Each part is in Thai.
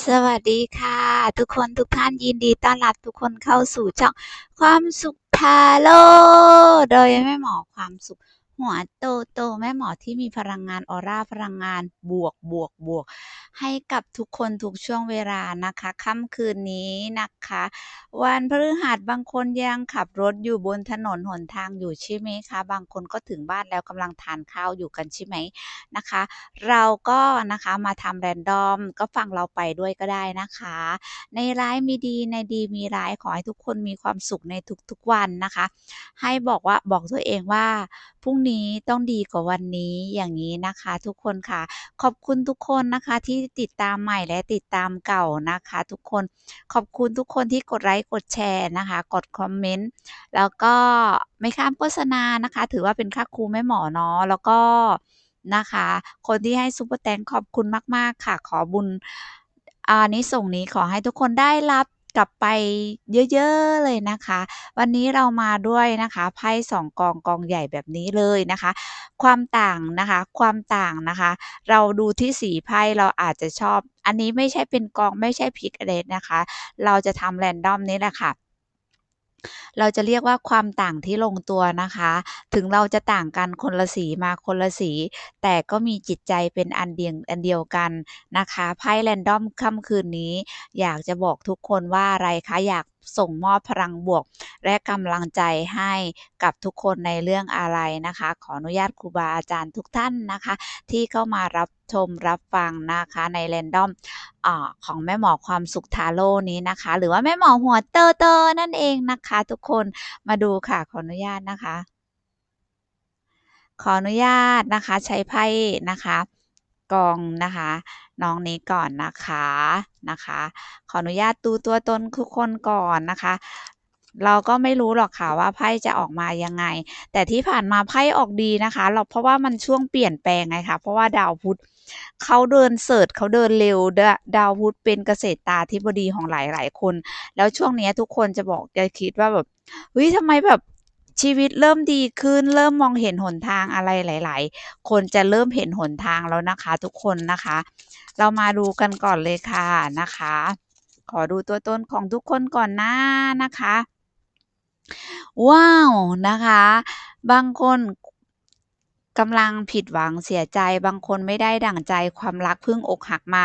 สวัสดีค่ะ ทุกคนทุกท่านยินดีต้อนรับทุกคนเข้าสู่ช่องความสุขทาโร่โดยแม่หมอความสุข หัวโตโตแม่หมอที่มีพลังงานออร่าพลังงานบวกบวกบวก ให้กับทุกคนทุกช่วงเวลานะคะค่ำคืนนี้นะคะ วันพฤหัสบางคนยังขับรถอยู่บนถนนหนทางอยู่ใช่ไหมคะ บางคนก็ถึงบ้านแล้วกำลังทานข้าวอยู่กันใช่ไหมนะคะ เราก็นะคะมาทำแรนดอมก็ฟังเราไปด้วยก็ได้นะคะ ในร้ายมีดีในดีมีร้ายขอให้ทุกคนมีความสุขในทุกๆวันนะคะ ให้บอกว่าบอกตัวเองว่าพรุ่งนี้ต้องดีกว่าวันนี้อย่างนี้นะคะ ทุกคนค่ะ ขอบคุณทุกคนนะคะที่ติดตามใหม่และติดตามเก่านะคะ ทุกคนขอบคุณทุกคนที่กดไลค์กดแชร์นะคะ กดคอมเมนต์แล้วก็ไม่ข้ามโฆษณานะคะ ถือว่าเป็นค่าครูแม่หมอเนาะแล้วก็นะคะ คนที่ให้ซุปเปอร์แตงขอบคุณมาก ๆ ค่ะ ขอบุญอานิสงส์นี้ขอให้ทุกคนได้รับ กลับไปเยอะๆเลยนะคะ วันนี้เรามาด้วยนะคะไพ่สองกองกองใหญ่แบบนี้เลยนะคะ ความต่างนะคะ ความต่างนะคะ เราดูที่สีไพ่เราอาจจะชอบ อันนี้ไม่ใช่เป็นกองไม่ใช่พิกอะไรนะคะ เราจะทำแรนดอมนี้แหละค่ะ เราจะเรียกว่าความต่างที่ลงตัวนะคะ ถึงเราจะต่างกันคนละสีมาคนละสี แต่ก็มีจิตใจเป็นอันเดียงอันเดียวกันนะคะไพ่แรนดอมค่ำคืนนี้ อยากจะบอกทุกคนว่าอะไรคะอยาก ส่งมอบพลังบวก และกำลังใจให้กับทุกคนในเรื่องอะไรนะคะ ขออนุญาตครูบาอาจารย์ทุกท่านนะคะ ที่เข้ามารับชมรับฟังนะคะในแรนดอมอของแม่หมอความสุขทาโร่นี้นะคะ หรือว่าแม่หมอหัวเตอเตอนั่นเองนะคะ ทุกคนมาดูค่ะขออนุญาตนะคะ ขออนุญาตนะคะ ใช้ไพ่นะคะ กองนะคะ น้องนี้ก่อนนะคะนะคะ ขออนุญาตดูตัวตนทุกคนก่อนนะคะ เราก็ไม่รู้หรอกค่ะว่าไพ่จะออกมายังไง แต่ที่ผ่านมาไพ่ออกดีนะคะ เราเพราะว่ามันช่วงเปลี่ยนแปลงไงคะเพราะว่าดาวพุธเขาเดินเสิร์ชเขาเดินเร็วดาวพุธเป็นเกษตรตาธิบดีของหลายๆคน แล้วช่วงนี้ทุกคนจะบอกจะคิดว่าแบบเฮ้ยทำไมแบบ ชีวิตเริ่มดีขึ้น เริ่มมองเห็นหนทางอะไรหลาย ๆ คนจะเริ่มเห็นหนทางแล้วนะคะ ทุกคนนะคะ เรามาดูกันก่อนเลยค่ะนะคะ ขอดูตัวตนของทุกคนก่อนหน้านะคะ ว้าว นะคะ บางคนกำลังผิดหวังเสียใจ บางคนไม่ได้ดั่งใจความรักเพิ่งอกหักมา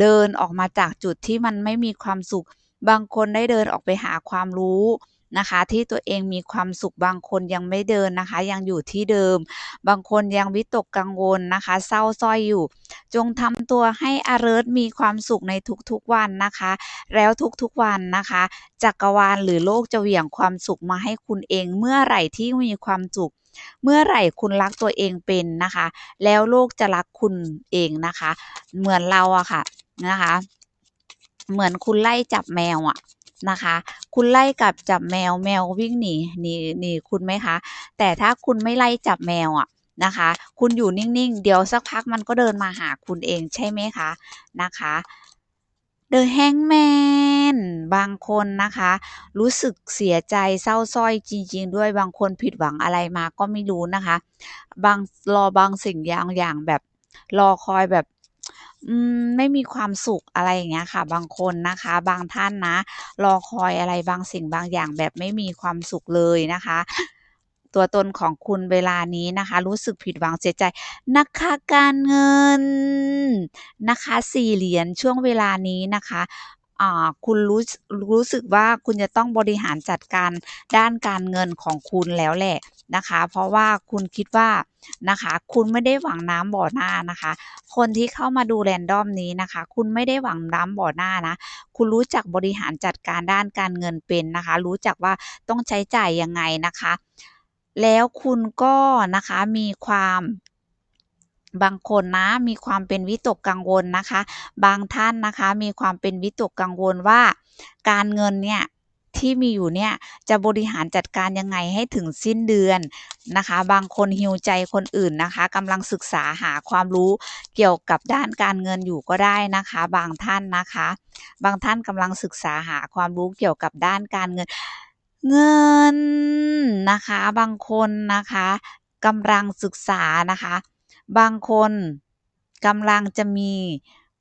เดินออกมาจากจุดที่มันไม่มีความสุข บางคนได้เดินออกไปหาความรู้ นะคะ ที่ตัวเองมีความสุขบางคนยังไม่เดินนะคะ ยังอยู่ที่เดิม บางคนยังวิตกกังวลนะคะ เศร้าส้อยอยู่ จงทำตัวให้ alert มีความสุขในทุกๆวันนะคะ แล้วทุกๆวันนะคะจักรวาลหรือโลกจะเหวี่ยงความสุขมาให้คุณเองเมื่อไหร่ที่มีความสุขเมื่อไหร่คุณรักตัวเองเป็นนะคะ แล้วโลกจะรักคุณเองนะคะ เหมือนเราอะค่ะนะคะ เหมือนคุณไล่จับแมวอะ นะคะ คุณไล่กับจับแมวแมววิ่งหนีหนีหนีคุณไหมคะ แต่ถ้าคุณไม่ไล่จับแมวอะนะคะ คุณอยู่นิ่งๆ เดี๋ยวสักพักมันก็เดินมาหาคุณเองใช่ไหมคะนะคะ The Hangman บางคนนะคะ รู้สึกเสียใจเศร้าส้อยจริง ๆ ด้วยบางคนผิดหวังอะไรมาก็ไม่รู้นะคะ บางรอบางสิ่งอย่างอย่างแบบรอคอยแบบ ไม่มีความสุขอะไรอย่างเงี้ยค่ะ บางคนนะคะ บางท่านนะ รอคอยอะไรบางสิ่งบางอย่างแบบไม่มีความสุขเลยนะคะ ตัวตนของคุณเวลานี้นะคะ รู้สึกผิดหวังเสียใจนะคะการเงินนะคะสี่เหรียญช่วงเวลานี้นะคะ คุณรู้รู้สึกว่าคุณจะต้องบริหารจัดการด้านการเงินของคุณแล้วแหละนะคะ เพราะว่าคุณคิดว่านะคะ คุณไม่ได้หวังน้ำบ่อหน้านะคะ คนที่เข้ามาดูแรนดอมนี้นะคะ คุณไม่ได้หวังน้ำบ่อหน้านะ คุณรู้จักบริหารจัดการด้านการเงินเป็นนะคะ รู้จักว่าต้องใช้จ่ายยังไงนะคะ แล้วคุณก็นะคะมีความ บางคนนะมีความเป็นวิตกกังวลนะคะ บางท่านนะคะมีความเป็นวิตกกังวลว่า การเงินเนี่ยที่มีอยู่เนี่ยจะบริหารจัดการยังไงให้ถึงสิ้นเดือนนะคะ บางคนหิวใจคนอื่นนะคะกำลังศึกษาหาความรู้เกี่ยวกับด้านการเงินอยู่ก็ได้นะคะ บางท่านนะคะ บางท่านกำลังศึกษาหาความรู้เกี่ยวกับด้านการเงิน เงินนะคะ บางคนนะคะกำลังศึกษานะคะ บางคนกำลังจะมี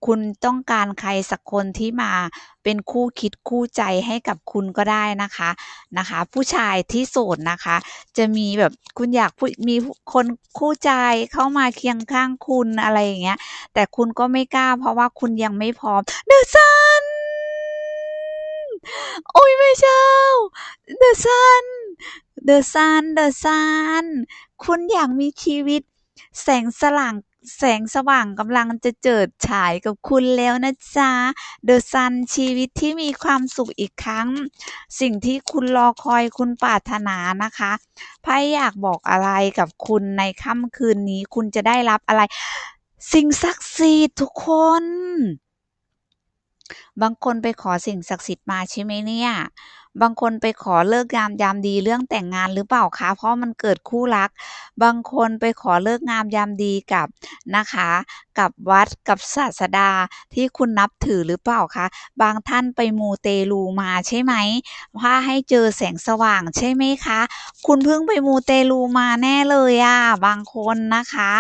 คุณต้องการใครสักคนที่มาเป็นคู่คิดคู่ใจให้กับคุณก็ได้นะคะนะคะ ผู้ชายที่โสดนะคะ จะมีแบบคุณอยากมีคนคู่ใจเข้ามาเคียงข้างคุณอะไรอย่างเงี้ย แต่คุณก็ไม่กล้า เพราะว่าคุณยังไม่พร้อม The Sun โอ๊ยแม่เจ้า The Sun The Sun The Sun คุณอยากมีชีวิต แสงสล่าง แสงสว่างกำลังจะเจิดฉายกับคุณแล้วนะจ๊ะ The Sun ชีวิตที่มีความสุขอีกครั้ง สิ่งที่คุณรอคอยคุณปรารถนานะคะไพ่อยากบอกอะไรกับคุณในค่ำคืนนี้ คุณจะได้รับอะไร สิ่งศักดิ์สิทธิ์ทุกคน บางคนไปขอสิ่งศักดิ์สิทธิ์มาใช่ไหมเนี่ย บางคนไปขอเลิกงามยามดีเรื่องแต่งงานหรือเปล่าคะเพราะมันเกิดคู่รัก บางคนไปขอเลิกงามยามดีกับนะคะ กับวัดกับศาสดาที่คุณนับถือหรือเปล่าคะบางท่านไปมูเตลูมาใช่ไหมว่าให้เจอแสงสว่างใช่ไหมคะ คุณเพิ่งไปมูเตลูมาแน่เลยอะบางคนนะคะ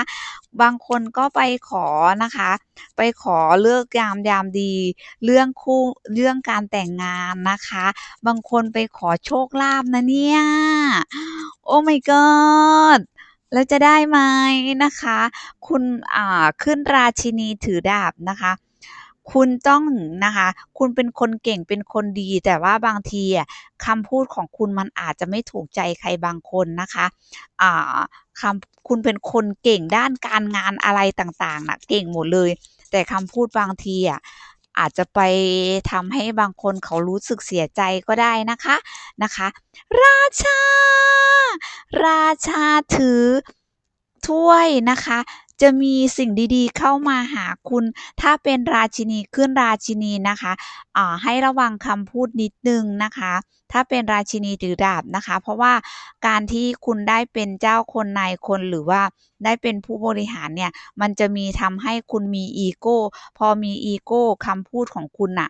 บางคนก็ไปขอนะคะ ไปขอเลิกงามยามดี เรื่องคู่เรื่องการแต่งงานนะคะ บางคนไปขอโชคลาภนะเนี่ย โอ้ my god แล้วจะได้ไหมนะคะ คุณอ่าขึ้นราชินีถือดาบนะคะคุณต้องนะคะ คุณเป็นคนเก่งเป็นคนดี แต่ว่าบางทีอะคำพูดของคุณมันอาจจะไม่ถูกใจใครบางคนนะคะ อ่า คำคุณเป็นคนเก่งด้านการงานอะไรต่างๆนะเก่งหมดเลย แต่คำพูดบางทีอะอาจจะไปทำให้บางคนเขารู้สึกเสียใจก็ได้นะคะนะคะ ราชา ราชาถือถ้วยนะคะ จะมีสิ่งดีๆ เข้ามาหาคุณ ถ้าเป็นราชินีขึ้นราชินีนะคะอ่าให้ระวังคำพูดนิดนึงนะคะ ถ้าเป็นราชินีถือดาบนะคะ เพราะว่าการที่คุณได้เป็นเจ้าคนนายคนหรือว่าได้เป็นผู้บริหารเนี่ย มันจะมีทำให้คุณมีอีโก้ พอมีอีโก้คำพูดของคุณน่ะ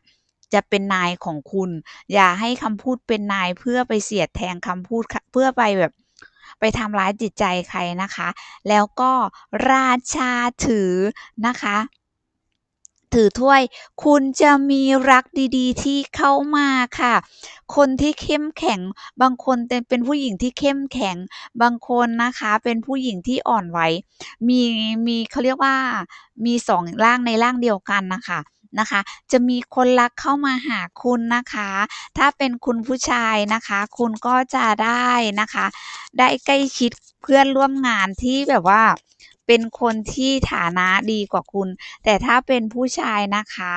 จะเป็นนายของคุณ อย่าให้คำพูดเป็นนายเพื่อไปเสียดแทงคำพูดเพื่อไปแบบ ไปทำร้ายจิตใจใครนะคะ แล้วก็ราชาถือนะคะถือถ้วยคุณจะมีรักดีๆ ที่เข้ามาค่ะ คนที่เข้มแข็ง บางคนเป็นผู้หญิงที่เข้มแข็ง บางคนนะคะเป็นผู้หญิงที่อ่อนไหว มีมีเขาเรียกว่ามี2ร่างในร่างเดียวกันนะคะ นะคะ จะมีคนรักเข้ามาหาคุณนะคะ ถ้าเป็นคุณผู้ชายนะคะ คุณก็จะได้นะคะ ได้ใกล้ชิดเพื่อนร่วมงานที่แบบว่าเป็นคนที่ฐานะดีกว่าคุณ แต่ถ้าเป็นผู้ชายนะคะ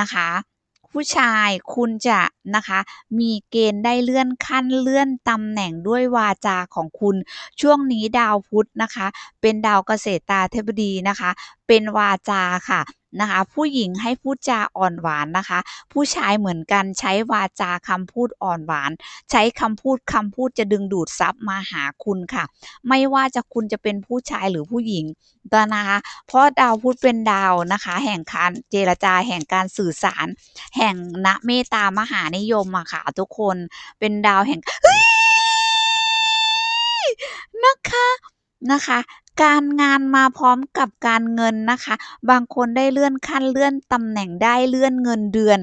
นะคะ ผู้ชายคุณจะนะคะ มีเกณฑ์ได้เลื่อนขั้นเลื่อนตำแหน่งด้วยวาจาของคุณ ช่วงนี้ดาวพุธนะคะ เป็นดาวเกษตราธิบดีนะคะ เป็นวาจาค่ะ นะคะ ผู้หญิงให้พูดจาอ่อนหวานนะคะ ผู้ชายเหมือนกันใช้วาจาคำพูดอ่อนหวาน ใช้คำพูดคำพูดจะดึงดูดทรัพย์มาหาคุณค่ะ ไม่ว่าจะคุณจะเป็นผู้ชายหรือผู้หญิงตนะคะ เพราะดาวพุธเป็นดาวนะคะ แห่งการเจรจาแห่งการสื่อสาร แห่งนะเมตตามหานิยมอะค่ะทุกคนเป็นดาวแห่งเฮ้ยนะคะนะคะ การงานมาพร้อมกับการเงินนะคะ บางคนได้เลื่อนขั้นเลื่อนตำแหน่งได้เลื่อนเงินเดือน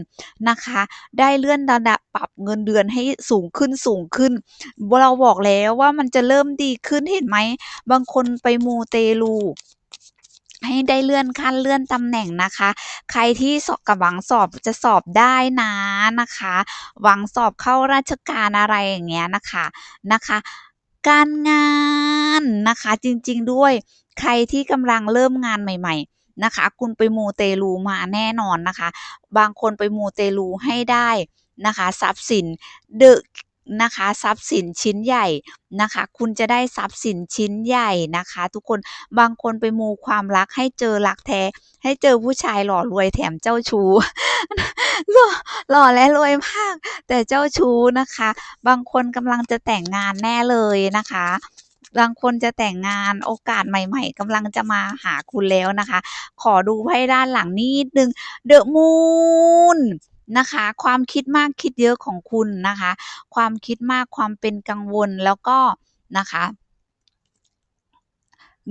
นะคะ ได้เลื่อนระดับปรับเงินเดือนให้สูงขึ้นๆเราบอกแล้วว่ามันจะเริ่มดีขึ้นเห็นไหม บางคนไปมูเตลูให้ได้เลื่อนขั้นเลื่อนตำแหน่งนะคะ ใครที่สอบกะหวังสอบจะสอบได้นะนะคะ หวังสอบเข้าราชการอะไรอย่างเงี้ยนะคะนะคะ การงานนะคะจริงๆด้วยใครที่กำลังเริ่มงานใหม่ ๆนะคะ คุณไปมูเตลูมาแน่นอนนะคะ บางคนไปมูเตลูให้ได้นะคะ ทรัพย์สินเดอะ นะคะทรัพย์สินชิ้นใหญ่นะคะ คุณจะได้ทรัพย์สินชิ้นใหญ่นะคะ ทุกคนบางคนไปมูความรักให้เจอรักแท้ ให้เจอผู้ชายหล่อรวยแถมเจ้าชู้หล่อและรวยมาก แต่เจ้าชู้นะคะ บางคนกำลังจะแต่งงานแน่เลยนะคะบางคนจะแต่งงานโอกาสใหม่ ๆกำลังจะมาหาคุณแล้วนะคะ ขอดูไพ่ด้านหลังนิดหนึ่ง The Moon น นะคะ ความคิดมากคิดเยอะของคุณนะคะ ความคิดมากความเป็นกังวลแล้วก็นะคะ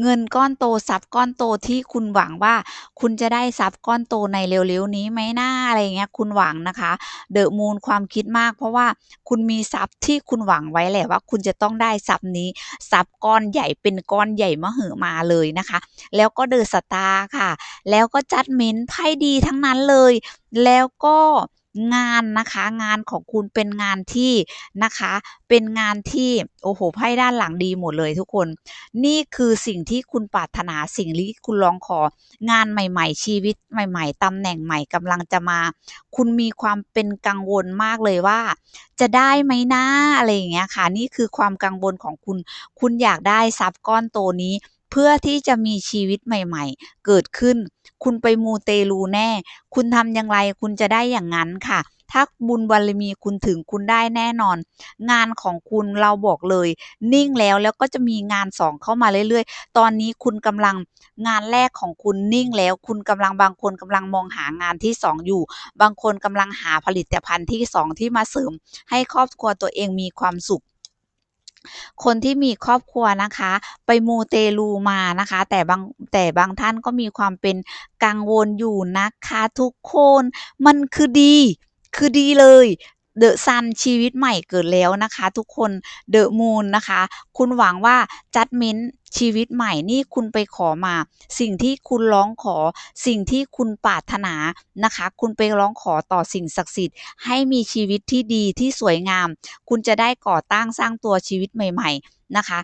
เงินก้อนโตทรัพย์ก้อนโตที่คุณหวังว่า คุณจะได้ทรัพย์ก้อนโตในเร็วๆนี้ไหมหน่าอะไรอย่างเงี้ยคุณหวังนะคะเดอะมูนความคิดมาก เพราะว่าคุณมีทรัพย์ที่คุณหวังไว้แหละว่า คุณจะต้องได้ทรัพย์นี้ทรัพย์ก้อนใหญ่เป็นก้อนใหญ่มหึมาเลยนะคะ แล้วก็เดอะสตาร์ค่ะ แล้วก็จัดเม้นไพ่ดีทั้งนั้นเลย แล้วก็ งานนะคะงานของคุณเป็นงานที่นะคะ เป็นงานที่โอ้โหไพ่ด้านหลังดีหมดเลยทุกคน นี่คือสิ่งที่คุณปรารถนาสิ่งที่คุณร้องของานใหม่ ๆ ชีวิตใหม่ ๆตำแหน่งใหม่กำลังจะมา คุณมีความเป็นกังวลมากเลยว่า จะได้ไหมนะอะไรอย่างเงี้ยค่ะ นี่คือความกังวลของคุณ คุณอยากได้ทรัพย์ก้อนโตนี้ เพื่อที่จะมีชีวิตใหม่ ๆ เกิดขึ้น คุณไปมูเตลูแน่ คุณทำอย่างไรคุณจะได้อย่างนั้นค่ะ ถ้าบุญบารมีคุณถึงคุณได้แน่นอน งานของคุณเราบอกเลย นิ่งแล้วแล้วก็จะมีงานสองเข้ามาเรื่อยๆ ตอนนี้คุณกำลังงานแรกของคุณนิ่งแล้ว คุณกำลังบางคนกำลังมองหางานที่สองอยู่ บางคนกำลังหาผลิตภัณฑ์ที่สองที่มาเสริม ให้ครอบครัวตัวเองมีความสุข คนที่มีครอบครัวนะคะ ไปมูเตลูมานะคะ แต่บางแต่บางท่านก็มีความเป็นกังวลอยู่นะคะทุกคนมันคือดี คือดีเลยเดอะซันชีวิตใหม่เกิดแล้วนะคะ ทุกคนเดอะมูนนะคะ คุณหวังว่าจัดเมน ชีวิตใหม่นี่คุณไปขอมา สิ่งที่คุณร้องขอ สิ่งที่คุณปรารถนานะคะ คุณไปร้องขอต่อสิ่งศักดิ์สิทธิ์ให้มีชีวิตที่ดีที่สวยงาม คุณจะได้ก่อตั้งสร้างตัวชีวิตใหม่ ๆนะคะ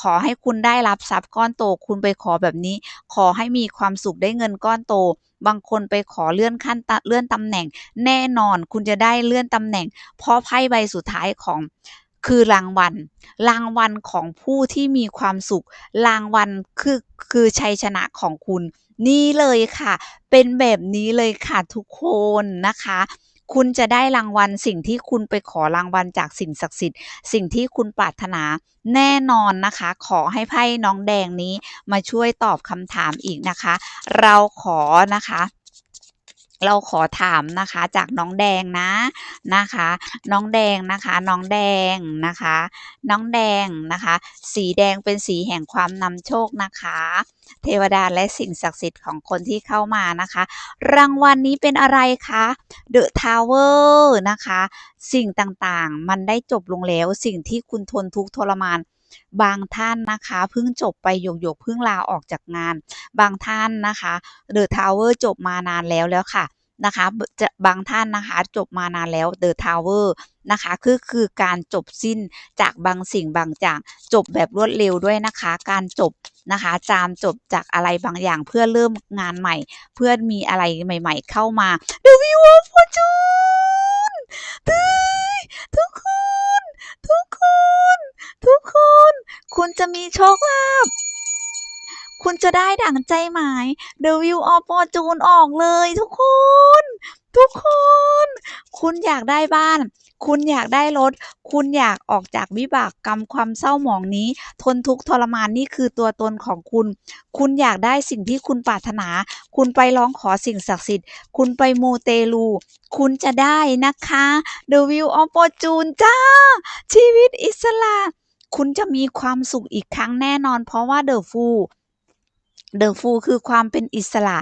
ขอให้คุณได้รับทรัพย์ก้อนโต คุณไปขอแบบนี้ ขอให้มีความสุขได้เงินก้อนโต บางคนไปขอเลื่อนขั้นเลื่อนตำแหน่ง แน่นอนคุณจะได้เลื่อนตำแหน่ง เพราะไพ่ใบสุดท้ายของ คือรางวัล รางวัลของผู้ที่มีความสุข รางวัลคือคือชัยชนะของคุณ นี่เลยค่ะ เป็นแบบนี้เลยค่ะทุกคนนะคะคุณจะได้รางวัลสิ่งที่คุณไปขอรางวัลจากสิ่งศักดิ์สิทธิ์ สิ่งที่คุณปรารถนาแน่นอนนะคะ ขอให้ไพ่น้องแดงนี้มาช่วยตอบคำถามอีกนะคะ เราขอนะคะ เราขอถามนะคะจากน้องแดงนะนะคะ น้องแดงนะคะน้องแดงนะคะ น้องแดงนะคะ สีแดงเป็นสีแห่งความนำโชคนะคะ เทวดาและสิ่งศักดิ์สิทธิ์ของคนที่เข้ามานะคะ รางวัลนนี้เป็นอะไรคะ The Tower นะคะ สิ่งต่างๆ มันได้จบลงแล้วสิ่งที่คุณทนทุกทรมาน บางท่านนะคะเพิ่งจบไปหยกๆเพิ่งลาออกจากงาน บางท่านนะคะ The Tower จบมานานแล้วแล้วค่ะนะคะจะบางท่านนะคะจบมานานแล้ว The Tower นะคะคือคือการจบสิ้นจากบางสิ่งบางอย่างจบแบบรวดเร็วด้วยนะคะ การจบนะคะจามจบจากอะไรบางอย่างเพื่อเริ่มงานใหม่ เพื่อมีอะไรใหม่ ๆ เข้ามา The Wheel of Fortune เฮ้ยทุกคน ทุกคน ทุกคน คุณ จะมีโชคลาภคุณจะได้ดั่งใจหมาย The Wheel of Fortune ออกเลยทุกคน ทุกคน คุณอยากได้บ้าน คุณอยากได้รถ คุณอยากออกจากวิบากกรรมความเศร้าหมองนี้ ทนทุกข์ทรมานนี่คือตัวตนของคุณ คุณอยากได้สิ่งที่คุณปรารถนา คุณไปร้องขอสิ่งศักดิ์สิทธิ์ คุณไปมูเตลู คุณจะได้นะคะ The Wheel of Fortune จ้า ชีวิตอิสระ คุณจะมีความสุขอีกครั้งแน่นอน เพราะว่าเดอะฟูเดอะฟูคือความเป็นอิสระ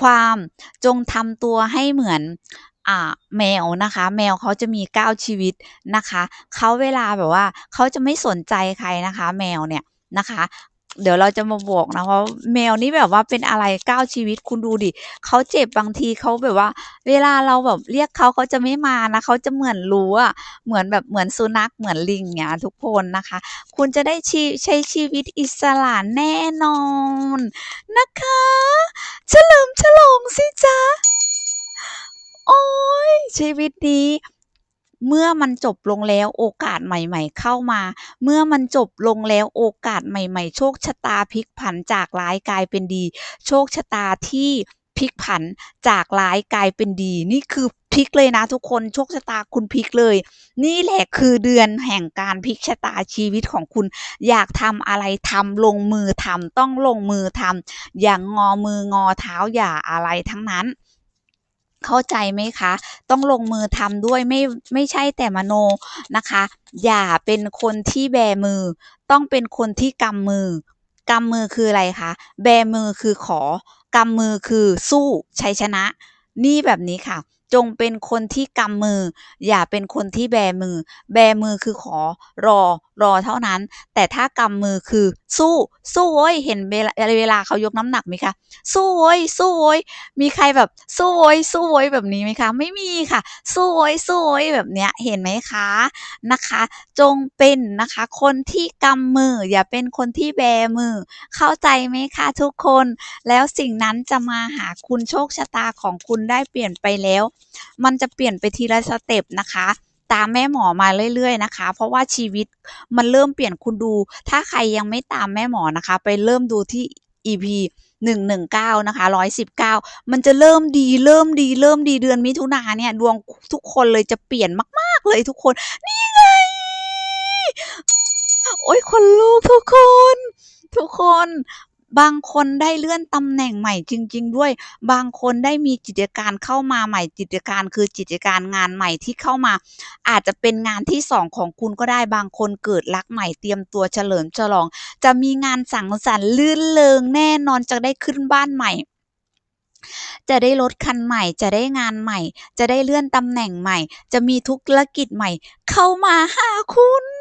ความจงทำตัวให้เหมือนอแมวนะคะ แมวเขาจะมีเก้าชีวิตนะคะ เขาเวลาแบบว่าเขาจะไม่สนใจใครนะคะ แมวเนี่ยนะคะ เดี๋ยวเราจะมาบอกนะว่าแมวนี่แบบว่าเป็นอะไร9ชีวิตคุณดูดิเขาเจ็บบางทีเขาแบบว่า เวลาเราแบบเรียกเขาเขาจะไม่มานะเขาจะเหมือนรู้อะเหมือนแบบเหมือนสุนัขเหมือนลิงเงี้ยทุกคนนะคะ คุณจะได้ชีใช้ชีวิตอิสระแน่นอนนะคะเฉลิมฉลองสิจ๊ะโอ๊ยชีวิตนี้ เมื่อมันจบลงแล้วโอกาสใหม่ๆเข้ามา เมื่อมันจบลงแล้วโอกาสใหม่ๆ โชคชะตาพลิกผันจากร้ายกลายเป็นดี โชคชะตาที่พลิกผันจากร้ายกลายเป็นดี นี่คือพลิกเลยนะทุกคนโชคชะตาคุณพลิกเลย นี่แหละคือเดือนแห่งการพลิกชะตาชีวิตของคุณ อยากทำอะไรทำลงมือทำต้องลงมือทำอย่างงอมืองอเท้าอย่าอะไรทั้งนั้น เข้าใจไหมคะ ต้องลงมือทำด้วยไม่ไม่ใช่แต่มโนนะคะ อย่าเป็นคนที่แบมือ ต้องเป็นคนที่กำมือกำมือคืออะไรคะ แบมือคือขอกำมือคือสู้ชัยชนะ นี่แบบนี้ค่ะ จงเป็นคนที่กำมือ อย่าเป็นคนที่แบมือ แบมือคือขอรอรอเท่านั้น แต่ถ้ากำมือคือ สู้ สู้โว้ยเห็นเวลาเวลาเขายกน้ำหนักไหมคะสู้โว้ยสู้โว้ยมีใครแบบสู้โว้ยสู้โว้ยแบบนี้ไหมคะ ไม่มีค่ะ สู้โว้ยสู้โว้ยแบบเนี้ยเห็นไหมคะนะคะ จงเป็นนะคะคนที่กำมือ อย่าเป็นคนที่แบมือ เข้าใจไหมคะทุกคน แล้วสิ่งนั้นจะมาหาคุณโชคชะตาของคุณได้เปลี่ยนไปแล้ว มันจะเปลี่ยนไปทีละสเต็ปนะคะ ตามแม่หมอมาเรื่อยๆนะคะ เพราะว่าชีวิตมันเริ่มเปลี่ยนคุณดู ถ้าใครยังไม่ตามแม่หมอนะคะ ไปเริ่มดูที่ EP 119 นะคะ 119 มันจะเริ่มดีเริ่มดีเริ่มดีเดือนมิถุนาเนี่ย ดวงทุกคนเลยจะเปลี่ยนมาก ๆ เลยทุกคน นี่ไง โอ๊ยขนลุกทุกคน ทุกคน บางคนได้เลื่อนตำแหน่งใหม่จริง ๆ ด้วย บางคนได้มีกิจการเข้ามาใหม่กิจการคือกิจการงานใหม่ที่เข้ามา อาจจะเป็นงานที่2ของคุณก็ได้บางคนเกิดรักใหม่เตรียมตัวเฉลิมฉลอง จะมีงานสังสรรค์ลื่นเริงแน่นอนจะได้ขึ้นบ้านใหม่จะได้รถคันใหม่ จะได้งานใหม่ จะได้เลื่อนตำแหน่งใหม่ จะมีธุรกิจใหม่ เข้ามาหาคุณ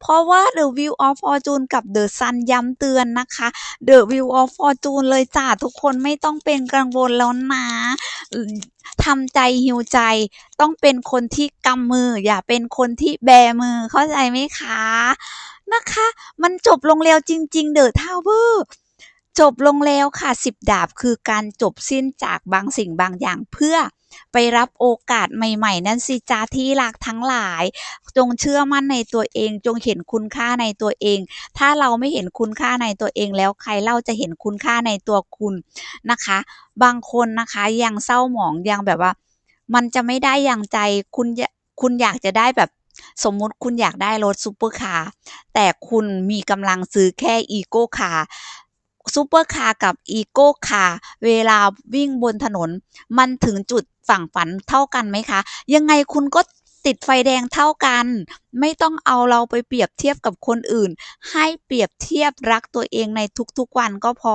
เพราะว่า The Wheel of Fortune กับ The Sun ย้ำเตือนนะคะ The Wheel of Fortune เลยจ้ะทุกคนไม่ต้องเป็นกังวลแล้วนะทำใจฮีลใจ ต้องเป็นคนที่กำมือ อย่าเป็นคนที่แบมือเข้าใจไหมคะนะคะ มันจบลงแล้วจริงๆ The Tower จบลงแล้วค่ะ10ดาบคือการจบสิ้นจากบางสิ่งบางอย่างเพื่อ ไปรับโอกาสใหม่ ๆ นั่นสิจ๊ะที่รักทั้งหลาย จงเชื่อมั่นในตัวเอง จงเห็นคุณค่าในตัวเอง ถ้าเราไม่เห็นคุณค่าในตัวเองแล้วใครเล่าจะเห็นคุณค่าในตัวคุณนะคะ บางคนนะคะยังเศร้าหมองยังแบบว่า มันจะไม่ได้อย่างใจคุณคุณอยากจะได้แบบสมมุติคุณอยากได้รถซุปเปอร์คาร์แต่คุณมีกำลังซื้อแค่อีโก้คาร์ ซุปเปอร์คาร์กับอีโก้คาร์เวลาวิ่งบนถนน มันถึงจุดฝั่งฝันเท่ากันไหมคะ ยังไงคุณก็ติดไฟแดงเท่ากัน ไม่ต้องเอาเราไปเปรียบเทียบกับคนอื่น ให้เปรียบเทียบรักตัวเองในทุกๆวันก็พอ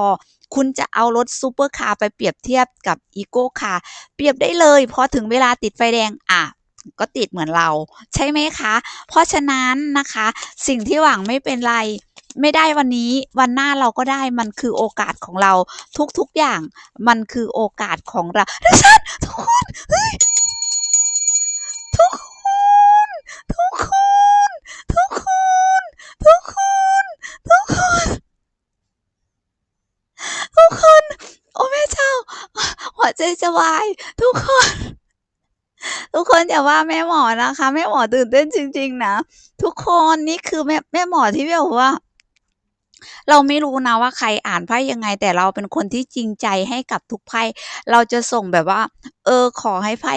คุณจะเอารถซุปเปอร์คาร์ไปเปรียบเทียบกับอีโก้คาร์เปรียบได้เลยพอถึงเวลาติดไฟแดงอ่าก็ติดเหมือนเรา ใช่ไหมคะ เพราะฉะนั้นนะคะ สิ่งที่หวังไม่เป็นไร ไม่ได้วันนี้วันหน้าเราก็ได้มันคือโอกาสของเราทุกๆอย่าง มันคือโอกาสของเรา Listen ทุกคนทุกคนทุกคนทุกคนทุกคนทุกคนทุกคน โอ้แม่เจ้า หัวใจจะวาย ทุกคน ทุกคนอย่าว่าแม่หมอนะคะ แม่หมอตื่นเต้นจริง ๆ นะทุกคนนี่คือแม่แม่หมอที่แบบว่า เราไม่รู้นะว่าใครอ่านไพ่ยังไง แต่เราเป็นคนที่จริงใจให้กับทุกไพ่เราจะส่งแบบว่า เออขอให้ไพ่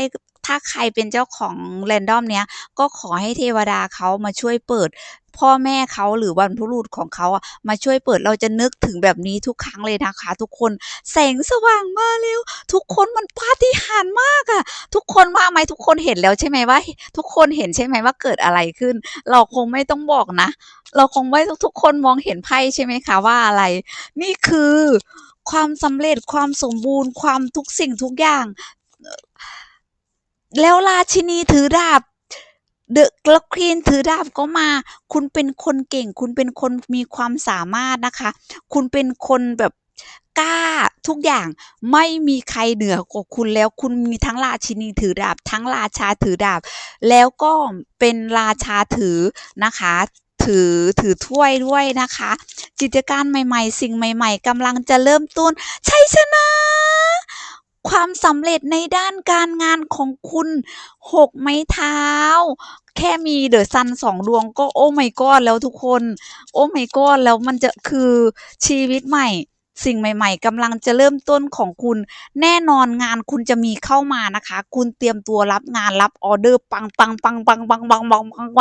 ถ้าใครเป็นเจ้าของ Random เนี้ยก็ขอให้เทวดาเขามาช่วยเปิดพ่อแม่เขาหรือบรรพบุรุษของเขาอะมาช่วยเปิดเราจะนึกถึงแบบนี้ทุกครั้งเลยนะคะ ทุกคนแสงสว่างมาแล้วทุกคนมันปาฏิหาริย์มากอะทุกคนว่าไหมทุกคนเห็นแล้วใช่ไหมว่า ทุกคนเห็นใช่ไหมว่าเกิดอะไรขึ้น เราคงไม่ต้องบอกนะ เราคงไม่ทุกคนมองเห็นไพ่ใช่ไหมคะว่าอะไร นี่คือความสำเร็จความสมบูรณ์ความทุกสิ่งทุกอย่าง แล้วราชินีถือดาบ The แล้ว Queen ถือดาบก็มา คุณเป็นคนเก่ง คุณเป็นคนมีความสามารถนะคะ คุณเป็นคนแบบกล้าทุกอย่างไม่มีใครเหนือกว่าคุณแล้วคุณมีทั้งราชินีถือดาบ ทั้งราชาถือดาบ แล้วก็เป็นราชาถือนะคะ ถือถือถ้วยด้วยนะคะ กิจการใหม่ๆ สิ่งใหม่ ๆกำลังจะเริ่มต้นชัยชนะ ความสำเร็จในด้านการงานของคุณ6ไม้เท้า แค่มี The Sun 2ดวงก็ Oh my God แล้วทุกคน Oh my God แล้วมันจะคือชีวิตใหม่สิ่งใหม่ ๆกำลังจะเริ่มต้นของคุณ แน่นอนงานคุณจะมีเข้ามานะคะ คุณเตรียมตัวรับงานรับออเดอร์ปังๆๆ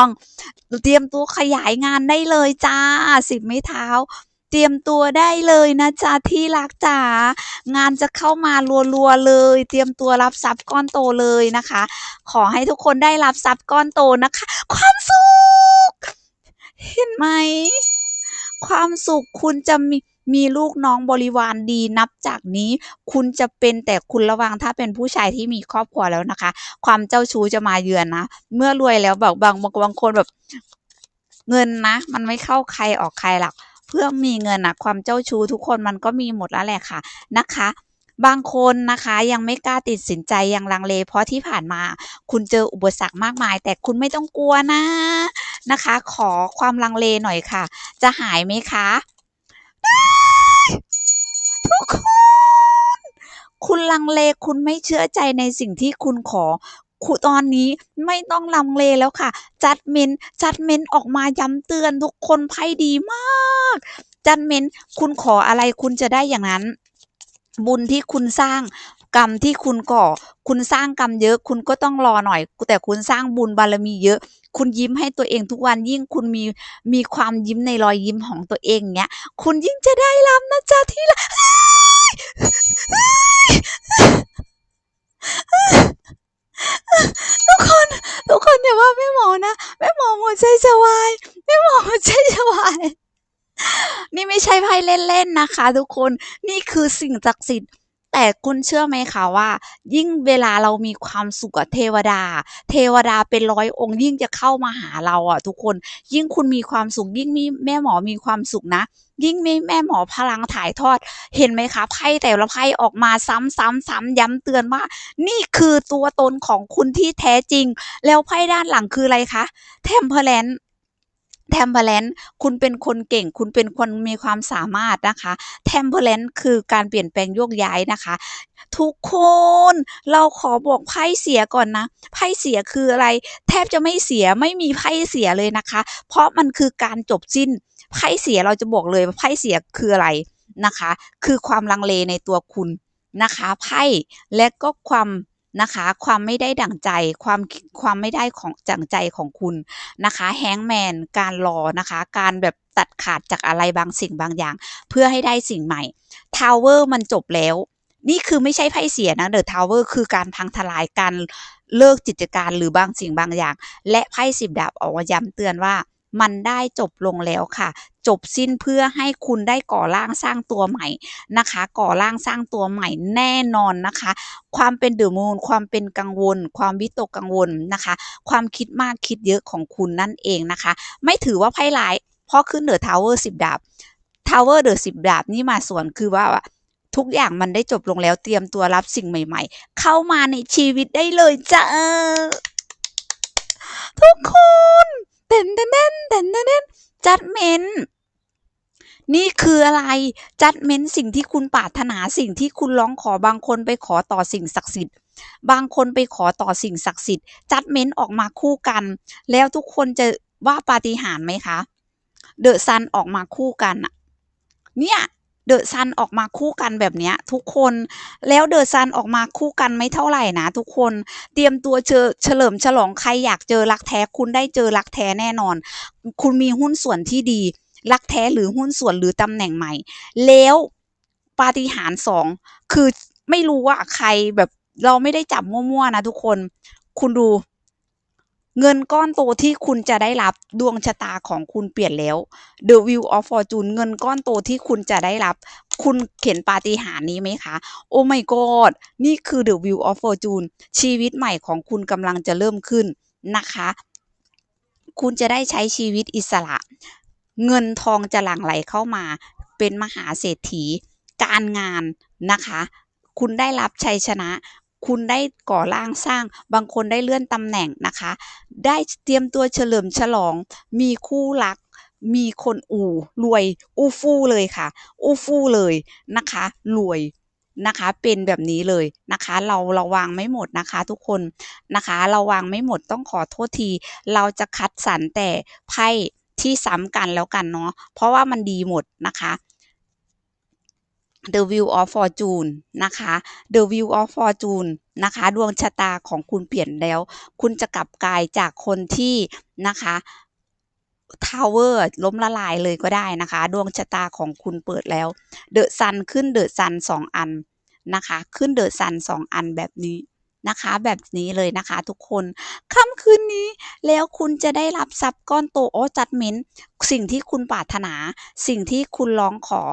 ๆๆๆๆเตรียมตัวขยายงานได้เลยจ้ะ10ไม้เท้า ตรียมตัวได้เลยนะจ๊ะที่รักจ๋างานจะเข้ามารัวๆเลย เตรียมตัวรับทรัพย์ก้อนโตเลยนะคะ ขอให้ทุกคนได้รับทรัพย์ก้อนโตนะคะ ความสุข เห็นไหม ความสุขคุณจะมีมีลูกน้องบริวารดีนับจากนี้ คุณจะเป็นแต่คุณระวังถ้าเป็นผู้ชายที่มีครอบครัวแล้วนะคะ ความเจ้าชู้จะมาเยือนนะ เมื่อรวยแล้วแบบบางบางบางคนแบบ เงินนะ มันไม่เข้าใครออกใครหรอก เพื่อมีเงินนะความเจ้าชู้ทุกคนมันก็มีหมดแล้วแหละค่ะนะคะ บางคนนะคะยังไม่กล้าตัดสินใจยังลังเล เพราะที่ผ่านมาคุณเจออุปสรรคมากมาย แต่คุณไม่ต้องกลัวนะนะคะ ขอความลังเลหน่อยค่ะ จะหายไหมคะทุกคน คุณลังเลคุณไม่เชื่อใจในสิ่งที่คุณขอ คุตอนนี้ไม่ต้องลังเลแล้วค่ะ จัดเมนจัดเมนออกมาย้ำเตือนทุกคนไพ่ดีมาก จัดเมนคุณขออะไรคุณจะได้อย่างนั้น บุญที่คุณสร้างกรรมที่คุณก่อ คุณสร้างกรรมเยอะ คุณก็ต้องรอหน่อย แต่คุณสร้างบุญบารมีเยอะ คุณยิ้มให้ตัวเองทุกวันยิ่งคุณมีมีความยิ้มในรอยยิ้มของตัวเองเนี้ย คุณยิ่งจะได้รับนะจ๊ะที่ละ ทุกคนทุกคนอย่าว่าแม่หมอนะแม่หมอหัวใจจะวายแม่หมอหัวใจจะวายนี่ไม่ใช่ไพ่เล่นๆนะคะ ทุกคนนี่คือสิ่งศักดิ์สิทธิ์ แต่คุณเชื่อไหมคะว่า ยิ่งเวลาเรามีความสุขกับเทวดา เทวดาเป็นร้อยองค์ยิ่งจะเข้ามาหาเราอะทุกคน ยิ่งคุณมีความสุขยิ่งมีแม่หมอมีความสุขนะยิ่งมีแม่หมอพลังถ่ายทอด เห็นไหมคะไพ่แต่ละไพ่ออกมาซ้ำซ้ำซ้ำย้ำเตือนว่า นี่คือตัวตนของคุณที่แท้จริง แล้วไพ่ด้านหลังคืออะไรคะเทมเพลน เทมเพลนคุณเป็นคนเก่ง คุณเป็นคนมีความสามารถนะคะเทมเพลนคือการเปลี่ยนแปลงโยกย้ายนะคะ ทุกคนเราขอบอกไพ่เสียก่อนนะไพ่เสียคืออะไร แทบจะไม่เสียไม่มีไพ่เสียเลยนะคะ เพราะมันคือการจบสิ้นไพ่เสียเราจะบอกเลยว่าไพ่เสียคืออะไรนะคะ คือความลังเลในตัวคุณนะคะไพ่และก็ความ นะคะ ความไม่ได้ดั่งใจความความไม่ได้ของจังใจของคุณนะคะแฮงแมนการรอนะคะ การแบบตัดขาดจากอะไรบางสิ่งบางอย่าง เพื่อให้ได้สิ่งใหม่ทาวเวอร์มันจบแล้ว นี่คือไม่ใช่ไพ่เสียนะเดอะทาวเวอร์คือการพังทลายการเลิกกิจการหรือบางสิ่งบางอย่าง และไพ่สิบดาบออกมาย้ำเตือนว่ามันได้จบลงแล้วค่ะ จบสิ้นเพื่อให้คุณได้ก่อร่างสร้างตัวใหม่นะคะ ก่อร่างสร้างตัวใหม่แน่นอนนะคะ ความเป็นเดือมูนความเป็นกังวล ความวิตกกังวลนะคะ ความคิดมากคิดเยอะของคุณนั่นเองนะคะ ไม่ถือว่าไพ่ร้ายเพราะขึ้นเดอะทาวเวอร์สิบดาบทาวเวอร์เดอะสิบดาบนี่มาส่วนคือว่าทุกอย่างมันได้จบลงแล้วเตรียมตัวรับสิ่งใหม่ ๆ เข้ามาในชีวิตได้เลยจ้าทุกคนเต้นเต้นเต้นเต้นเต้นจัดเมน นี่คืออะไรจัดเม้นสิ่งที่คุณปรารถนาสิ่งที่คุณร้องขอบางคนไปขอต่อสิ่งศักดิ์สิทธิ์บางคนไปขอต่อสิ่งศักดิ์สิทธิ์จัดเม้นออกมาคู่กัน แล้วทุกคนจะว่าปาฏิหาริย์ไหมคะเดอะซันออกมาคู่กันอะเนี่ยเดอะซันออกมาคู่กันแบบเนี้ย ทุกคนแล้วเดอะซันออกมาคู่กันไม่เท่าไหร่นะ ทุกคนเตรียมตัวเจอเฉลิมฉลองใครอยากเจอรักแท้คุณได้เจอรักแท้แน่นอน คุณมีหุ้นส่วนที่ดี รักแท้หรือหุ้นส่วนหรือตำแหน่งใหม่ แล้วปาฏิหาริย์สองคือไม่รู้ว่าใครแบบเราไม่ได้จับมั่วๆนะทุกคน คุณดู เงินก้อนโตที่คุณจะได้รับดวงชะตาของคุณเปลี่ยนแล้ว The Wheel of Fortune เงินก้อนโตที่คุณจะได้รับ คุณเห็นปาฏิหาริย์นี้ไหมคะ โอ้ my god นี่คือ The Wheel of Fortune ชีวิตใหม่ของคุณกำลังจะเริ่มขึ้นนะคะ คุณจะได้ใช้ชีวิตอิสระ เงินทองจะหลั่งไหลเข้ามา เป็นมหาเศรษฐี การงานนะคะ คุณได้รับชัยชนะ คุณได้ก่อร่างสร้าง บางคนได้เลื่อนตำแหน่งนะคะ ได้เตรียมตัวเฉลิมฉลอง มีคู่รักมีคนอู่รวยอู้ฟู่เลยค่ะ อู้ฟู่เลยนะคะ รวยนะคะเป็นแบบนี้เลยนะคะ เราเราวางไม่หมดนะคะทุกคนนะคะ เราวางไม่หมดต้องขอโทษที เราจะคัดสรรแต่ไพ่ ที่ซ้ำกันแล้วกันเนาะเพราะว่ามันดีหมดนะคะ The Wheel of Fortune นะคะ The Wheel of Fortune นะคะ ดวงชะตาของคุณเปลี่ยนแล้ว คุณจะกลับกลายจากคนที่นะคะทาวเวอร์ล้มละลายเลยก็ได้นะคะ ดวงชะตาของคุณเปิดแล้วเดอะซันขึ้นเดอะซันสองอันนะคะ ขึ้นเดอะซันสองอันแบบนี้ นะคะ แบบนี้เลยนะคะทุกคนค่ำคืนนี้แล้วคุณจะได้รับทรัพย์ก้อนโตโอจัดเม้นสิ่งที่คุณปรารถนา สิ่งที่คุณร้องขอ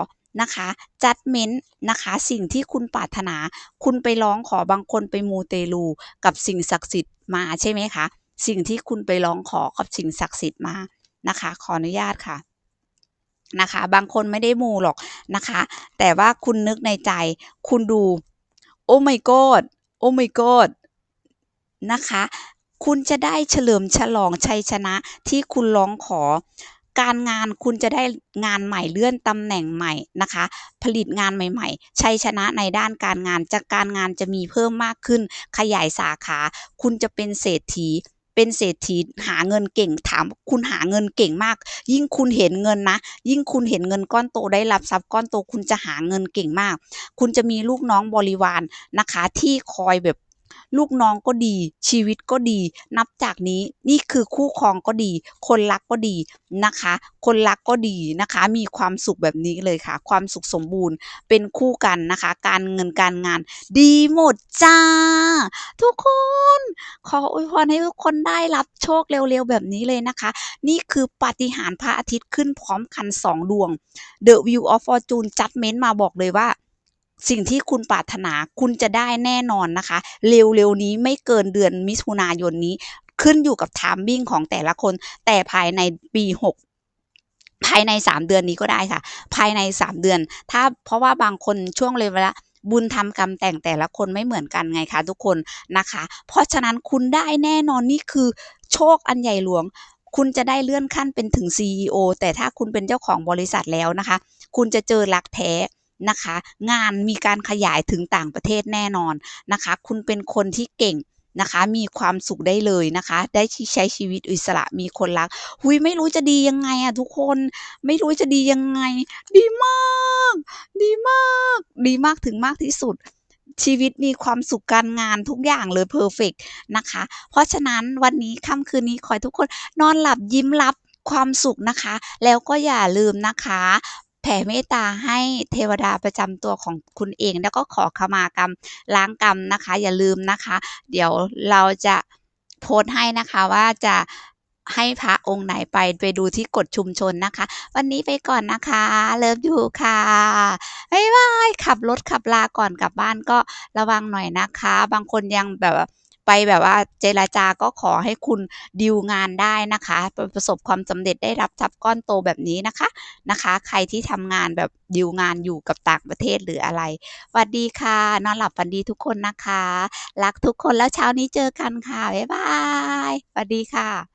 นะคะ judgment นะคะสิ่งที่คุณปรารถนา คุณไปร้องขอบางคนไปมูเตลูกับสิ่งศักดิ์สิทธิ์มาใช่ไหมคะ สิ่งที่คุณไปร้องขอกับสิ่งศักดิ์สิทธิ์มานะคะ ขออนุญาตค่ะนะคะ บางคนไม่ได้มูหรอกนะคะ แต่ว่าคุณนึกในใจ คุณดู โอ้ my god โอ้ my god นะคะ คุณจะได้เฉลิมฉลองชัยชนะที่คุณร้องขอ การงานคุณจะได้งานใหม่เลื่อนตำแหน่งใหม่นะคะ ผลิตงานใหม่ ๆ ชัยชนะในด้านการงานจากการงานจะมีเพิ่มมากขึ้น ขยายสาขา คุณจะเป็นเศรษฐี เป็นเศรษฐีหาเงินเก่งถามคุณหาเงินเก่งมาก ยิ่งคุณเห็นเงินนะ ยิ่งคุณเห็นเงินก้อนโตได้รับทรัพย์ก้อนโตคุณจะหาเงินเก่งมาก คุณจะมีลูกน้องบริวารนะคะที่คอยแบบ ลูกน้องก็ดี ชีวิตก็ดี นับจากนี้นี่คือคู่ครองก็ดี คนรักก็ดีนะคะ คนรักก็ดีนะคะ มีความสุขแบบนี้เลยค่ะ ความสุขสมบูรณ์เป็นคู่กันนะคะ การเงินการงาน ดีหมดจ้า ทุกคน ขออวยพรให้ทุกคนได้รับโชคเร็วๆแบบนี้เลยนะคะ นี่คือปาฏิหาริย์พระอาทิตย์ขึ้นพร้อมกันสองดวง The View of Fortune Judgment มาบอกเลยว่า สิ่งที่คุณปรารถนาคุณจะได้แน่นอนนะคะ เร็วๆนี้ไม่เกินเดือนมิถุนายนนี้ ขึ้นอยู่กับ timing ของแต่ละคน แต่ภายในปี6ภายใน 3 เดือนนี้ก็ได้ค่ะ ภายใน 3 เดือน ถ้าเพราะว่าบางคนช่วงเวลาบุญทำกรรมแต่งแต่ละคนไม่เหมือนกันไงคะทุกคนนะคะ เพราะฉะนั้นคุณได้แน่นอนนี่คือโชคอันใหญ่หลวง คุณจะได้เลื่อนขั้นเป็นถึง CEO แต่ถ้าคุณเป็นเจ้าของบริษัทแล้วนะคะ คุณจะเจอรักแท้ นะคะ งานมีการขยายถึงต่างประเทศแน่นอนนะคะ คุณเป็นคนที่เก่งนะคะ มีความสุขได้เลยนะคะ ได้ใช้ชีวิตอิสระมีคนรัก หุยไม่รู้จะดียังไงอะทุกคนไม่รู้จะดียังไง ดีมาก ดีมาก ดีมากถึงมากที่สุด ชีวิตมีความสุขการงานทุกอย่างเลยเพอร์เฟกนะคะ เพราะฉะนั้นวันนี้ค่ำคืนนี้ขอให้ทุกคนนอนหลับยิ้มรับความสุขนะคะ แล้วก็อย่าลืมนะคะ แผ่เมตตาให้เทวดาประจำตัวของคุณเอง แล้วก็ขอขมากรรมล้างกรรมนะคะ อย่าลืมนะคะ เดี๋ยวเราจะโพสต์ให้นะคะว่าจะให้พระองค์ไหนไปไปดูที่กฎชุมชนนะคะ วันนี้ไปก่อนนะคะ เลิฟยูค่ะบ๊ายบายขับรถขับลาก่อนกลับบ้านก็ระวังหน่อยนะคะ บางคนยังแบบ ไปแบบว่าเจรจาก็ขอให้คุณดีลงานได้นะคะประสบความสำเร็จได้รับทรัพย์ก้อนโตแบบนี้นะคะนะคะ ใครที่ทำงานแบบดีลงานอยู่กับต่างประเทศหรืออะไรสวัสดีค่ะ นอนหลับฝันดีทุกคนนะคะ รักทุกคนแล้วเช้านี้เจอกันค่ะบ๊ายบายสวัสดีค่ะ